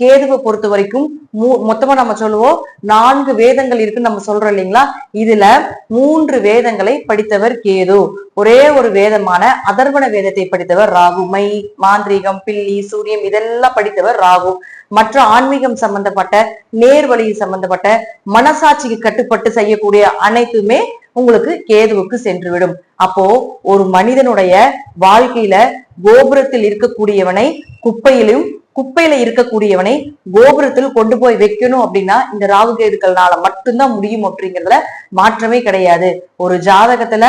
கேதுவை பொறுத்த வரைக்கும் மொத்தமா நம்ம சொல்லுவோம் நான்கு வேதங்கள் இருக்குன்னு நம்ம சொல்றோம் இல்லைங்களா? இதுல மூன்று வேதங்களை படித்தவர் கேது. ஒரே ஒரு வேதமான அதர்வண வேதத்தை படித்தவர் ராகு. மை மாந்திரீகம் பில்லி சூரியம் இதெல்லாம் படித்தவர் ராகு. மற்ற ஆன்மீகம் சம்பந்தப்பட்ட நேர்வழி சம்பந்தப்பட்ட மனசாட்சிக்கு கட்டுப்பட்டு செய்யக்கூடிய அனைத்துமே உங்களுக்கு கேதுவுக்கு சென்றுவிடும். அப்போ ஒரு மனிதனுடைய வாழ்க்கையில கோபுரத்தில் இருக்கக்கூடியவனை குப்பையிலும் குப்பையில இருக்கக்கூடியவனை கோபுரத்தில் கொண்டு போய் வைக்கணும் அப்படின்னா இந்த ராகு கேதுக்கள்னால மட்டும்தான் முடியும் அப்படிங்கிறதுல மாற்றமே கிடையாது. ஒரு ஜாதகத்துல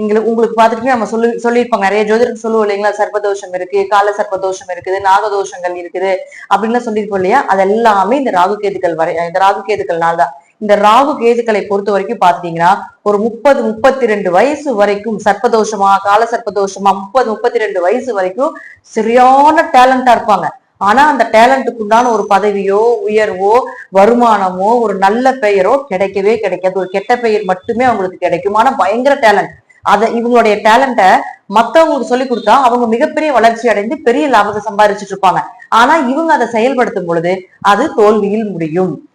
எங்களுக்கு உங்களுக்கு பார்த்துட்டு நம்ம சொல்லி சொல்லியிருப்பாங்க நிறைய ஜோதிடர் சொல்லுவோம் இல்லைங்களா சர்ப்பதோஷம் இருக்கு கால சர்ப்பதோஷம் இருக்குது நாகதோஷங்கள் இருக்குது அப்படின்னு சொல்லியிருப்போம் இல்லையா? அது எல்லாமே இந்த ராகு கேதுக்கள் வரை இந்த ராகு கேதுக்கள்னால தான். இந்த ராகு கேதுக்களை பொறுத்த வரைக்கும் பாத்துட்டீங்கன்னா ஒரு முப்பது முப்பத்தி ரெண்டு வயசு வரைக்கும் சர்ப்பதோஷமா கால சர்ப்பதோஷமா முப்பது முப்பத்தி ரெண்டு வயசு வரைக்கும் சரியான டேலண்டா இருப்பாங்க. ஆனா அந்த டேலண்ட்டுக்கு உண்டான ஒரு பதவியோ உயர்வோ வருமானமோ ஒரு நல்ல பெயரோ கிடைக்கவே கிடைக்காது. ஒரு கெட்ட பெயர் மட்டுமே அவங்களுக்கு கிடைக்கும். ஆனா பயங்கர டேலண்ட். அதை இவங்களுடைய டேலண்ட்டை மற்றவங்களுக்கு சொல்லி கொடுத்தா அவங்க மிகப்பெரிய வளர்ச்சி அடைந்து பெரிய லாபத்தை சம்பாதிச்சுட்டு இருப்பாங்க. ஆனா இவங்க அதை செயல்படுத்தும் பொழுது அது தோல்வியில் முடியும்.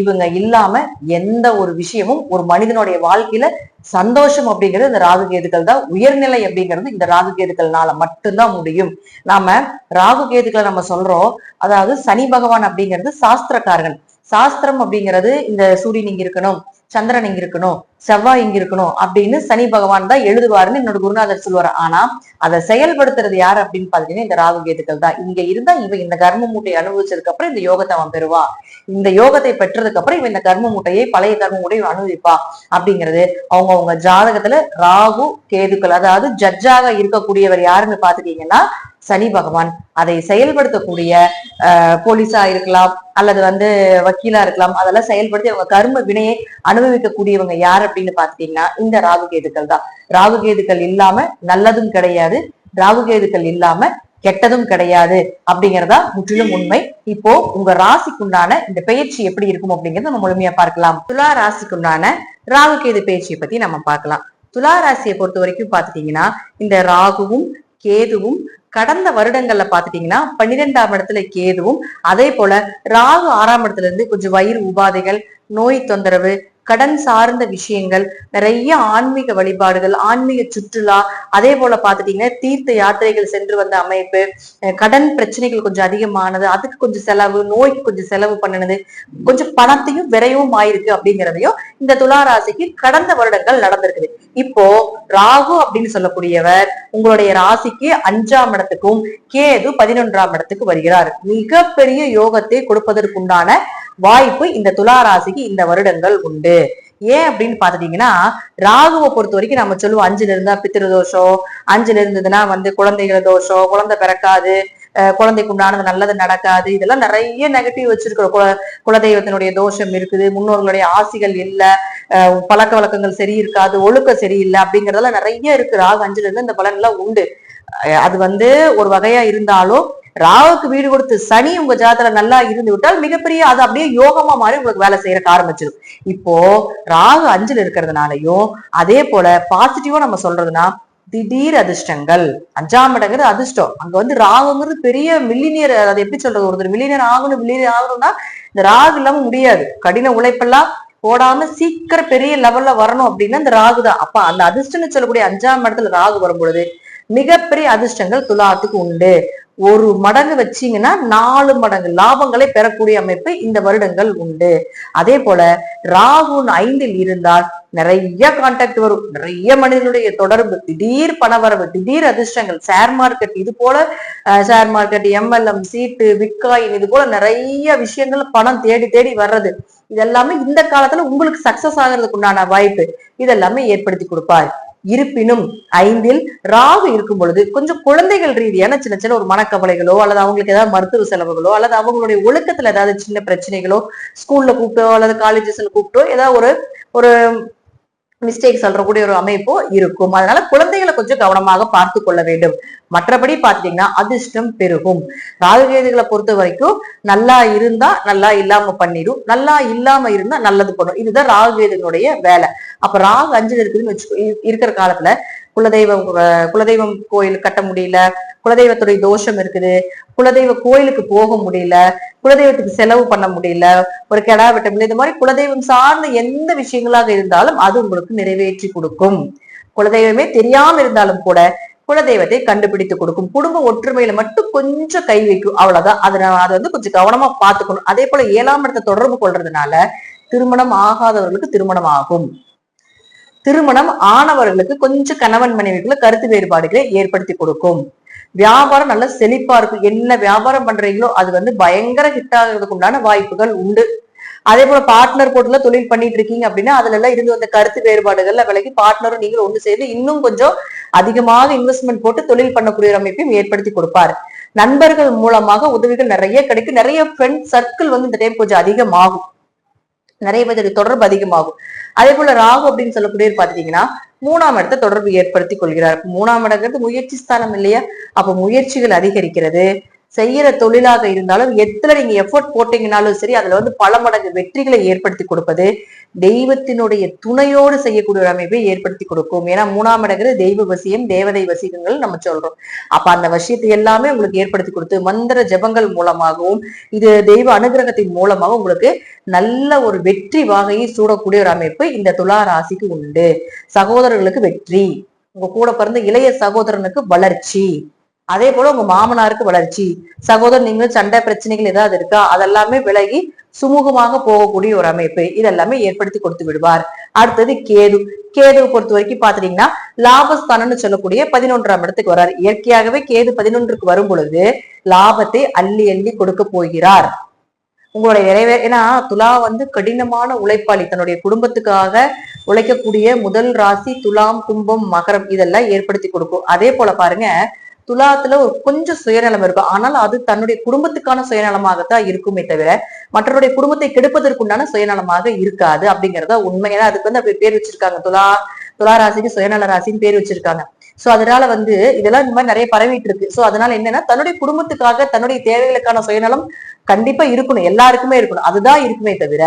இவங்க இல்லாம எந்த ஒரு விஷயமும் ஒரு மனிதனுடைய வாழ்க்கையில சந்தோஷம் அப்படிங்கிறது இந்த ராகு கேதுக்கள் தான். உயர்நிலை அப்படிங்கிறது இந்த ராகு கேதுக்கள்னால மட்டும்தான் முடியும். நாம ராகு கேதுக்களை நம்ம சொல்றோம். அதாவது சனி பகவான் அப்படிங்கிறது சாஸ்திரக்காரன் சாஸ்திரம் அப்படிங்கிறது இந்த சூரியன் இங்க இருக்கணும் சந்திரன் இங்க இருக்கணும் செவ்வாய் இங்க இருக்கணும் அப்படின்னு சனி பகவான் தான் எழுதுவாருன்னு என்னோட குருநாதர் சொல்லுவார் ஆனா அதை செயல்படுத்துறது யாரு அப்படின்னு பாத்தீங்கன்னா இந்த ராகு கேதுக்கள் தான். இங்க இருந்தா இவன் இந்த கர்ம மூட்டை அனுபவிச்சதுக்கு அப்புறம் இந்த யோகத்தை அவன் பெறுவா. இந்த யோகத்தை பெற்றதுக்கு அப்புறம் இவன் இந்த கர்ம மூட்டையை பழைய கர்ம மூட்டையை அனுபவிப்பா அப்படிங்கிறது. அவங்க அவங்க ஜாதகத்துல ராகு கேதுக்கள் அதாவது ஜட்ஜாக இருக்கக்கூடியவர் யாருன்னு பாத்துட்டீங்கன்னா சனி பகவான். அதை செயல்படுத்தக்கூடிய போலீஸா இருக்கலாம் அல்லது வந்து வக்கீலா இருக்கலாம் அதெல்லாம் செயல்படுத்தி அவங்க கர்ம வினையை அனுபவிக்கக்கூடியவங்க யார் அப்படின்னு பாத்துட்டீங்கன்னா இந்த ராகு கேதுக்கள் தான். ராகு கேதுக்கள் இல்லாம நல்லதும் கிடையாது. ராகு கேதுக்கள் இல்லாம கெட்டதும் கிடையாது அப்படிங்கறதா முற்றிலும் உண்மை. இப்போ உங்க ராசிக்குண்டான இந்த பயிற்சி எப்படி இருக்கும் அப்படிங்கறத நம்ம முழுமையா பார்க்கலாம். துலா ராசிக்குண்டான ராகு கேது பயிற்சியை பத்தி நம்ம பார்க்கலாம். துலா ராசியை பொறுத்த வரைக்கும் பாத்துட்டீங்கன்னா இந்த ராகுவும் கேதுவும் கடந்த வருடங்கள்ல பாத்துட்டீங்கன்னா பன்னிரெண்டாம் இடத்துல கேதுவும் அதே போல ராகு ஆறாம் இடத்துல இருந்து கொஞ்சம் வயிறு உபாதைகள் நோய் தொந்தரவு கடன் சார்ந்த விஷயங்கள் நிறைய ஆன்மீக வழிபாடுகள் ஆன்மீக சுற்றுலா அதே போல பாத்துட்டீங்கன்னா தீர்த்த யாத்திரைகள் சென்று வந்த அமைப்பு அஹ் கடன் பிரச்சனைகள் கொஞ்சம் அதிகமானது அதுக்கு கொஞ்சம் செலவு நோய்க்கு கொஞ்சம் செலவு பண்ணினது கொஞ்சம் பணத்தையும் விரைவும் ஆயிருக்கு அப்படிங்கிறதையும் இந்த துலா ராசிக்கு கடந்த வருடங்கள் நடந்திருக்குது. இப்போ ராகு அப்படின்னு சொல்லக்கூடியவர் உங்களுடைய ராசிக்கு அஞ்சாம் இடத்துக்கும் கேது பதினொன்றாம் இடத்துக்கு வருகிறார். மிகப்பெரிய யோகத்தை கொடுப்பதற்குண்டான வாய்ப்பு இந்த துலா ராசிக்கு இந்த வருடங்கள் உண்டு. ஏன் அப்படின்னு பாத்துட்டீங்கன்னா ராகுவை பொறுத்த வரைக்கும் நம்ம சொல்லுவோம் அஞ்சுல இருந்தா பித்திரு தோஷம் அஞ்சுல இருந்ததுன்னா வந்து குழந்தைகள் தோஷம் குழந்தை பிறக்காது குழந்தைக்கு உண்டானது நல்லது நடக்காது இதெல்லாம் நிறைய நெகட்டிவ் வச்சிருக்கிற குல குலதெய்வத்தினுடைய தோஷம் இருக்குது முன்னோர்களுடைய ஆசிகள் இல்லை அஹ் பழக்க வழக்கங்கள் சரி இருக்காது ஒழுக்கம் சரியில்லை அப்படிங்கறதெல்லாம் நிறைய இருக்கு. ராகு அஞ்சுல இருந்து இந்த பலன் எல்லாம் உண்டு. அது வந்து ஒரு வகையா இருந்தாலும் ராகுக்கு வீடு கொடுத்து சனி உங்க ஜாதத்துல நல்லா இருந்து விட்டால் மிகப்பெரிய அது அப்படியே யோகமா மாறி உங்களுக்கு வேலை செய்யறக்கு ஆரம்பிச்சிடும். இப்போ ராகு அஞ்சுல இருக்கிறதுனாலயும் அதே போல பாசிட்டிவா நம்ம சொல்றதுன்னா திடீர் அதிர்ஷ்டங்கள். அஞ்சாம் இடங்கிறது அதிர்ஷ்டம். அங்க வந்து ராகுங்கிறது பெரிய மில்லினியர் அது எப்படி சொல்றது ஒருத்தர் மில்லினியர் ஆகணும் மில்லினியர் ஆகணும்னா இந்த ராகு இல்லாம முடியாது. கடின உழைப்பெல்லாம் போடாம சீக்கிரம் பெரிய லெவல்ல வரணும் அப்படின்னா இந்த ராகு தான் அப்ப அந்த அதிர்ஷ்டம்னு சொல்லக்கூடிய அஞ்சாம் இடத்துல ராகு வரும் பொழுது மிகப்பெரிய அதிர்ஷ்டங்கள் துலாத்துக்கு உண்டு. ஒரு மடங்கு வச்சீங்கன்னா நாலு மடங்கு லாபங்களை பெறக்கூடிய அமைப்பு இந்த வருடங்கள் உண்டு. அதே போல ராகுன் ஐந்தில் இருந்தால் நிறைய கான்டாக்ட் வரும். நிறைய மனிதனுடைய தொடர்பு திடீர் பணவரவு திடீர் அதிர்ஷ்டங்கள் ஷேர் மார்க்கெட் இது போல ஷேர் மார்க்கெட் எம்எல்எம் சீட்டு பிட்காயின் இது போல நிறைய விஷயங்கள் பணம் தேடி தேடி வர்றது. இதெல்லாமே இந்த காலத்துல உங்களுக்கு சக்சஸ் ஆகிறதுக்கு உண்டான வாய்ப்பு. இதெல்லாமே ஏற்படுத்தி கொடுப்பார். இருப்பினும் ஐந்தில் ராகு இருக்கும் பொழுது கொஞ்சம் குழந்தைகள் ரீதியான சின்ன சின்ன ஒரு மனக்கவலைகளோ அல்லது அவங்களுக்கு ஏதாவது மருத்துவ செலவுகளோ அல்லது அவங்களுடைய ஒழுக்கத்துல ஏதாவது சின்ன பிரச்சனைகளோ ஸ்கூல்ல கூப்பிட்டோ அல்லது காலேஜஸ்ல கூப்பிட்டோ ஏதாவது ஒரு ஒரு மிஸ்டேக் சொல்றக்கூடிய ஒரு அமைப்போ இருக்கும். அதனால குழந்தைகளை கொஞ்சம் கவனமாக பார்த்து கொள்ள வேண்டும். மற்றபடி பாத்தீங்கன்னா அதிர்ஷ்டம் பெருகும். ராகுகேதுகளை பொறுத்த வரைக்கும் நல்லா இருந்தா நல்லா இல்லாம பண்ணிடும் நல்லா இல்லாம இருந்தா நல்லது பண்ணும். இதுதான் ராகுகேதுகளுடைய வேலை. அப்ப ராகு அஞ்சுல இருக்குதுன்னு வச்சுக்கோ இ- இருக்கிற காலத்துல குலதெய்வம் குலதெய்வம் கோயில் கட்ட முடியல குலதெய்வத்துடைய தோஷம் இருக்குது குலதெய்வ கோயிலுக்கு போக முடியல குலதெய்வத்துக்கு செலவு பண்ண முடியல ஒரு கெடா வெட்ட முடியல இந்த மாதிரி குலதெய்வம் சார்ந்த எந்த விஷயங்களாக இருந்தாலும் அது உங்களுக்கு நிறைவேற்றி கொடுக்கும். குலதெய்வமே தெரியாம இருந்தாலும் கூட குலதெய்வத்தை கண்டுபிடித்து கொடுக்கும். குடும்ப ஒற்றுமையில மட்டும் கொஞ்சம் கை வைக்கும் அவ்வளவுதான். அதை நான் அதை வந்து கொஞ்சம் கவனமா பார்த்துக்கணும். அதே போல ஏழாம் இடத்தை தொடர்பு கொள்றதுனால திருமணம் ஆகாதவர்களுக்கு திருமணம் ஆகும். திருமணம் ஆனவர்களுக்கு கொஞ்சம் கணவன் மனைவிக்குள்ள கருத்து வேறுபாடுகளை ஏற்படுத்தி கொடுக்கும். வியாபாரம் நல்ல செழிப்பா இருக்கும். என்ன வியாபாரம் பண்றீங்களோ அது வந்து பயங்கர ஹிட் ஆகிறதுக்கு உண்டான வாய்ப்புகள் உண்டு. அதே போல பார்ட்னர் போட்டுல தொழில் பண்ணிட்டு இருக்கீங்க அப்படின்னா அதுல எல்லாம் இருந்து வந்த கருத்து வேறுபாடுகள்ல விலகி பார்ட்னரும் நீங்களும் ஒண்ணு சேர்ந்து இன்னும் கொஞ்சம் அதிகமாக இன்வெஸ்ட்மெண்ட் போட்டு தொழில் பண்ணக்கூடிய அமைப்பையும் ஏற்படுத்தி கொடுப்பார். நண்பர்கள் மூலமாக உதவிகள் நிறைய கிடைக்கும். நிறைய ஃப்ரெண்ட் சர்க்கிள் வந்து இந்த டைம் கொஞ்சம் அதிகமாகும். நிறைய பேருக்கு தொடர்பு அதிகமாகும். அதே போல ராகு அப்படின்னு சொல்லக்கூடிய பாத்தீங்கன்னா மூணாம் இடத்தை தொடர்பு ஏற்படுத்தி கொள்கிறார். மூணாம் இடங்கிறது முயற்சி ஸ்தானம் இல்லையா? அப்ப முயற்சிகள் அதிகரிக்கிறது. செய்யற தொழிலாக இருந்தாலும் எத்துல நீங்க எஃபோர்ட் போட்டீங்கனாலும் சரி அதுல வந்து பல மடங்கு வெற்றிகளை ஏற்படுத்தி கொடுப்பது தெய்வத்தினுடைய துணையோடு செய்யக்கூடிய ஒரு அமைப்பை ஏற்படுத்தி கொடுக்கும். ஏன்னா மூணாம் இடங்கிறது தெய்வ வசியம் தேவதை வசிகங்கள் நம்ம சொல்றோம். அப்ப அந்த வசியத்தை எல்லாமே உங்களுக்கு ஏற்படுத்தி கொடுத்து மந்திர ஜபங்கள் மூலமாகவும் இது தெய்வ அனுகிரகத்தின் மூலமாக உங்களுக்கு நல்ல ஒரு வெற்றி வாகையை சூடக்கூடிய ஒரு அமைப்பு இந்த துலா ராசிக்கு உண்டு. சகோதரர்களுக்கு வெற்றி. உங்க கூட பிறந்த இளைய சகோதரனுக்கு வளர்ச்சி. அதே போல உங்க மாமனாருக்கு வளர்ச்சி சகோதரர் நீங்களும் சண்டை பிரச்சனைகள் ஏதாவது இருக்கா? அதெல்லாமே விலகி சுமூகமாக போகக்கூடிய ஒரு அமைப்பு. இதெல்லாமே ஏற்படுத்தி கொடுத்து விடுவார். அடுத்தது கேது. கேதுவை பொறுத்த வரைக்கும் பாத்துட்டீங்கன்னா லாபஸ்தானம்னு சொல்லக்கூடிய பதினொன்றாம் இடத்துக்கு வர்றார். இயற்கையாகவே கேது பதினொன்றுக்கு வரும் பொழுது லாபத்தை அள்ளி அள்ளி கொடுக்க போகிறார். உங்களுடைய நிறைவே ஏன்னா துலா வந்து கடினமான உழைப்பாளி. தன்னுடைய குடும்பத்துக்காக உழைக்கக்கூடிய முதல் ராசி துலாம் கும்பம் மகரம் இதெல்லாம் ஏற்படுத்தி கொடுக்கும். அதே போல பாருங்க துலாத்துல ஒரு கொஞ்சம் சுயநலம் இருக்கும் ஆனால் அது தன்னுடைய குடும்பத்துக்கான சுயநலமாகத்தான் இருக்குமே தவிர மற்றவருடைய குடும்பத்தை கெடுப்பதற்குண்டான சுயநலமாக இருக்காது அப்படிங்கறத உண்மை ஏன்னா அதுக்கு வந்து அப்படி பேர் வச்சிருக்காங்க. துலா துலா ராசிக்கு சுயநல ராசின்னு பேர் வச்சிருக்காங்க. சோ அதனால வந்து இதெல்லாம் இந்த மாதிரி நிறைய பரவிட்டு இருக்கு. சோ அதனால என்னன்னா தன்னுடைய குடும்பத்துக்காக தன்னுடைய தேவைகளுக்கான சுயநலம் கண்டிப்பா இருக்கணும். எல்லாருக்குமே இருக்கணும். அதுதான் இருக்குமே தவிர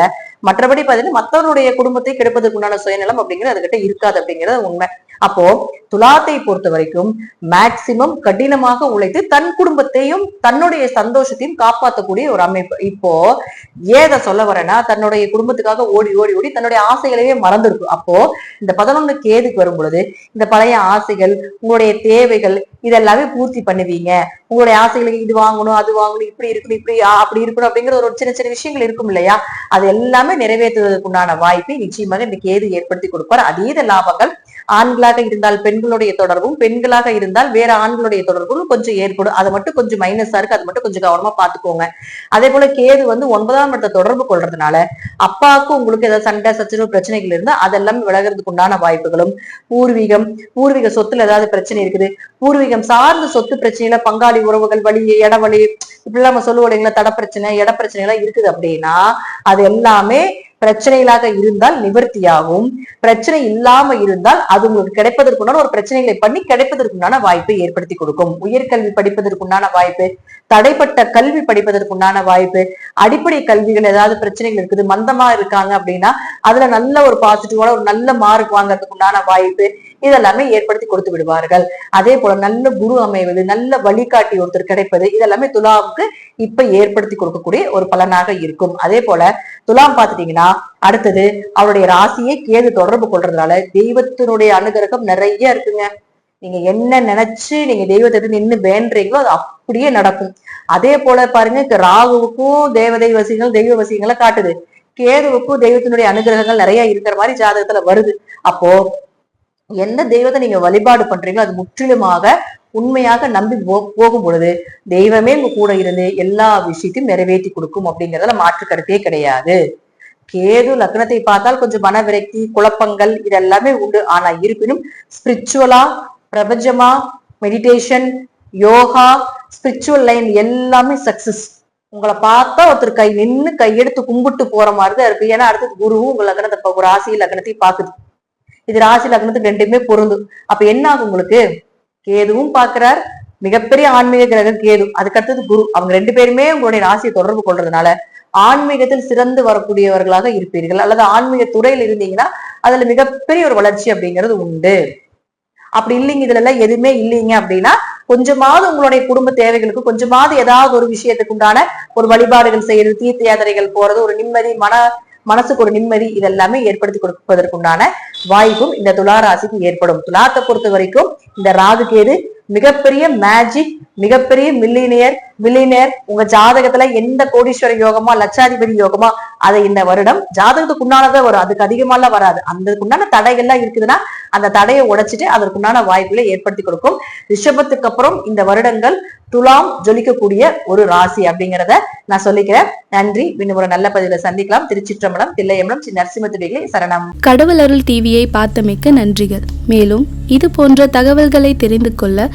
மற்றபடி பாத்தீங்கன்னா மத்தவருடைய குடும்பத்தை கெடுப்பதற்குண்டான சுயநலம் அப்படிங்கிறது அதுகிட்ட இருக்காது அப்படிங்கிறது உண்மை. அப்போ துலாத்தை பொறுத்த வரைக்கும் மேக்சிமம் கடினமாக உழைத்து தன் குடும்பத்தையும் தன்னுடைய சந்தோஷத்தையும் காப்பாற்றக்கூடிய ஒரு அமைப்பு. இப்போ ஏதை சொல்ல வரேன்னா தன்னுடைய குடும்பத்துக்காக ஓடி ஓடி ஓடி தன்னுடைய ஆசைகளையே மறந்துருக்கும் அப்போ இந்த பதினொன்று கேதுக்கு வரும் பொழுது இந்த பழைய ஆசைகள் உங்களுடைய தேவைகள் இதெல்லாமே பூர்த்தி பண்ணுவீங்க. உங்களுடைய ஆசைகளுக்கு இது வாங்கணும் அது வாங்கணும் இப்படி இருக்கணும் இப்படி ஆ, அப்படி இருக்கணும் அப்படிங்கிற ஒரு சின்ன சின்ன விஷயங்கள் இருக்கும் இல்லையா? அது எல்லாமே நிறைவேற்றுவதற்குண்டான வாய்ப்பை நிச்சயமாக இந்த கேது ஏற்படுத்தி கொடுப்பார். அதீத லாபங்கள் ஆண்களாக இருந்தால் பெண்களுடைய தொடர்பும் பெண்களாக இருந்தால் வேற ஆண்களுடைய தொடர்பும் கொஞ்சம் ஏற்படும். அது மட்டும் கொஞ்சம் மைனஸா இருக்கு. அது மட்டும் கொஞ்சம் கவனமா பாத்துக்கோங்க அதே போல கேது வந்து ஒன்பதாம் இடத்த தொடர்பு கொள்றதுனால அப்பாவுக்கும் உங்களுக்கு ஏதாவது சண்டை சச்சரவு பிரச்சனைகள் இருந்தா அதெல்லாம் விலகிறதுக்கு உண்டான வாய்ப்புகளும் பூர்வீகம் பூர்வீக சொத்துல ஏதாவது பிரச்சனை இருக்குது. பூர்வீகம் சார்ந்த சொத்து பிரச்சனையில பங்காளி உறவுகள் வழி இடவழி இப்படிலாம் நம்ம சொல்லுவோம் இல்லைங்களா? தட பிரச்சனை இட பிரச்சனை எல்லாம் இருக்குது அப்படின்னா அது எல்லாமே பிரச்சனைகளாக இருந்தால் நிவர்த்தியாகும். பிரச்சனை இல்லாம இருந்தால் அது உங்களுக்கு கிடைப்பதற்குண்டான ஒரு பிரச்சனைகளை பண்ணி கிடைப்பதற்குண்டான வாய்ப்பை ஏற்படுத்தி கொடுக்கும். உயர்கல்வி படிப்பதற்குண்டான வாய்ப்பு தடைப்பட்ட கல்வி படிப்பதற்குண்டான வாய்ப்பு அடிப்படை கல்விகள் ஏதாவது பிரச்சனைகள் இருக்குது மந்தமா இருக்காங்க அப்படின்னா அதுல நல்ல ஒரு பாசிட்டிவான ஒரு நல்ல மார்க் வாங்குறதுக்கு உண்டான வாய்ப்பு இதெல்லாமே ஏற்படுத்தி கொடுத்து விடுவார்கள். அதே போல நல்ல குரு அமைவது நல்ல வழிகாட்டி ஒருத்தர் கிடைப்பது இதெல்லாமே துலாவுக்கு இப்ப ஏற்படுத்தி கொடுக்கக்கூடிய ஒரு பலனாக இருக்கும். அதே போல துலாம் பாத்துட்டீங்கன்னா அடுத்தது அவருடைய ராசியை கேது தொடர்பு கொள்றதுனால தெய்வத்தினுடைய அனுகிரகம் நிறைய இருக்குங்க. நீங்க என்ன நினைச்சு நீங்க தெய்வத்தை நின்று வேண்டீங்களோ அது அப்படியே நடக்கும். அதே போல பாருங்க ராகுவுக்கும் தேவதை வசியங்கள் தெய்வ வசியங்களை காட்டுது. கேதுவுக்கும் தெய்வத்தினுடைய அனுகிரகங்கள் நிறைய இருக்கிற மாதிரி ஜாதகத்துல வருது. அப்போ எந்த தெய்வத்தை நீங்க வழிபாடு பண்றீங்களோ அது முற்றிலுமாக உண்மையாக நம்பி போகும் பொழுது தெய்வமே உங்க கூட இருந்து எல்லா விஷயத்தையும் நிறைவேற்றி கொடுக்கும் அப்படிங்கறதுல மாற்று கருத்தே கிடையாது. கேது லக்னத்தை பார்த்தால் கொஞ்சம் மன விரக்தி குழப்பங்கள் இதெல்லாமே உண்டு. ஆனா இருப்பினும் ஸ்பிரிச்சுவலா பிரபஞ்சமா மெடிடேஷன் யோகா ஸ்பிரிச்சுவல் லைன் எல்லாமே சக்சஸ் உங்களை பார்த்தா ஒருத்தர் கை நின்று கையெடுத்து கும்பிட்டு போற மாதிரி தான் இருக்கு. ஏன்னா அடுத்தது குருவும் உங்க லக்னத்தை ஒரு ராசி லக்னத்தையும் பாக்குது இது ராசி லக்னத்துக்கு ரெண்டுமே பொருந்தும் அப்ப என்ன ஆகும் உங்களுக்கு? கேதுவும் பாக்குறார் மிகப்பெரிய ஆன்மீக கிரகம் கேது. அதுக்கு அடுத்தது குரு. அவங்க ரெண்டு பேருமே உங்களுடைய ராசியை தொடர்பு கொள்றதுனால ஆன்மீகத்தில் சிறந்து வரக்கூடியவர்களாக இருப்பீர்கள். அல்லது ஆன்மீக துறையில் இருந்தீங்கன்னா அதுல மிகப்பெரிய ஒரு வளர்ச்சி அப்படிங்கிறது உண்டு. அப்படி இல்லைங்க இதுல எல்லாம் எதுவுமே இல்லைங்க அப்படின்னா கொஞ்சமாவது உங்களுடைய குடும்ப தேவைகளுக்கு கொஞ்சமாவது ஏதாவது ஒரு விஷயத்துக்கு உண்டான ஒரு வழிபாடுகள் செய்யறது தீர்த்த யாத்திரைகள் போறது ஒரு நிம்மதி மன மனசுக்கு ஒரு நிம்மதி இதெல்லாமே ஏற்படுத்தி கொடுப்பதற்குண்டான வாய்ப்பும் இந்த துலா ராசிக்கு ஏற்படும். துலாத்தை பொறுத்த வரைக்கும் இந்த ராகு கேது மிகப்பெரிய மேஜிக் மிகப்பெரிய மில்லினியர் மில்லினியர் உங்க ஜாதகத்துல எந்த கோடீஸ்வர யோகமா லட்சாதிபதி யோகமா அதை இந்த வருடம் ஜாதகத்துக்கு உண்டானதான் வரும் அதுக்கு அதிகமாலாம் வராது. அந்தக்குண்டான தடைகள்லாம் இருக்குதுன்னா அந்த தடையை உடைச்சிட்டு அதற்குண்டான வாய்ப்புகளை ஏற்படுத்தி கொடுக்கும். ரிஷபத்துக்கு அப்புறம் இந்த வருடங்கள் துலாம் ஜொலிக்கக்கூடிய ஒரு ராசி அப்படிங்கிறத நான் சொல்லிக்கிறேன். நன்றி. இன்னும் ஒரு நல்ல பதிவில் சந்திக்கலாம். திருச்சிற்றம்பலம் தில்லையம்பலம் ஸ்ரீ நரசிம்மத்துவிகளை சரணம். கடவுள் அருள் டிவியை பார்த்தமைக்க நன்றிகள். மேலும் இது போன்ற தகவல்களை தெரிந்து கொள்ள